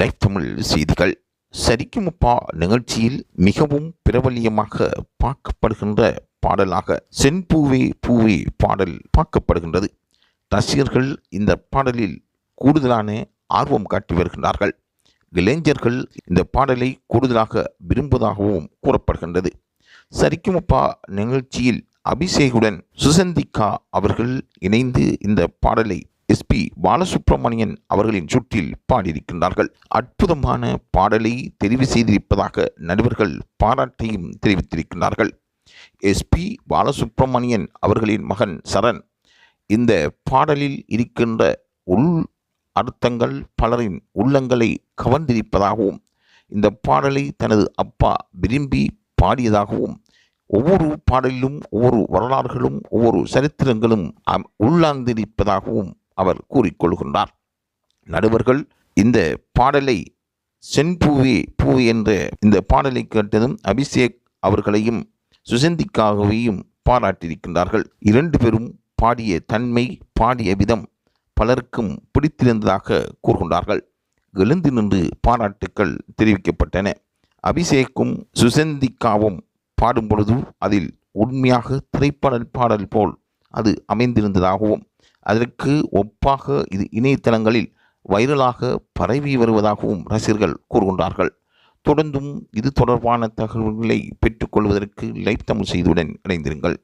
Life Tamil செய்திகள் சரிக்குமப்பா நிகழ்ச்சியில் மிகவும் பிரபல்யமாக பார்க்கப்படுகின்ற பாடலாக சென்பூவே பூவே பாடல் பார்க்கப்படுகின்றது. ரசிகர்கள் இந்த பாடலில் கூடுதலான ஆர்வம் காட்டி வருகின்றார்கள். இளைஞர்கள் இந்த பாடலை கூடுதலாக விரும்புவதாகவும் கூறப்படுகின்றது. சரிக்குமப்பா நிகழ்ச்சியில் அபிஷேகுடன் சுசந்திகா அவர்கள் இணைந்து இந்த பாடலை எஸ்பி பாலசுப்ரமணியன் அவர்களின் சுற்றில் பாடியிருக்கின்றார்கள். அற்புதமான பாடலை தெரிவு செய்திருப்பதாக நடுவர்கள் பாராட்டையும் தெரிவித்திருக்கின்றார்கள். எஸ்பி பாலசுப்ரமணியன் அவர்களின் மகன் சரண் இந்த பாடலில் இருக்கின்ற உள் அர்த்தங்கள் பலரின் உள்ளங்களை கவர்ந்திருப்பதாகவும் இந்த பாடலை தனது அப்பா விரும்பி பாடியதாகவும் ஒவ்வொரு பாடலிலும் ஒவ்வொரு வரலாறுகளும் ஒவ்வொரு சரித்திரங்களும் அம்- உள்ளார்ந்திருப்பதாகவும் அவர் கூறிக்கொள்கின்றார். நடுவர்கள் இந்த பாடலை செண்பூவி பூ என்ற இந்த பாடலை கேட்டதும் அபிஷேக் அவர்களையும் சுசந்திக்காகவையும் பாராட்டியிருக்கின்றார்கள். இரண்டு பேரும் பாடிய தன்மை பாடிய விதம் பலருக்கும் பிடித்திருந்ததாக கூறுகின்றார்கள். எழுந்து நின்று பாராட்டுக்கள் தெரிவிக்கப்பட்டன. அபிஷேக்கும் சுசந்திக்காவும் பாடும் பொழுது அதில் உண்மையாக திரைப்பாடல் பாடல் போல் அது அமைந்திருந்ததாகவும் அதற்கு ஒப்பாக இது இணையதளங்களில் வைரலாக பரவி வருவதாகவும் ரசிகர்கள் கூறுகின்றார்கள். தொடர்ந்தும் இது தொடர்பான தகவல்களை பெற்றுக்கொள்வதற்கு லைவ் தமிழ் செய்தியுடன் இணைந்திருங்கள்.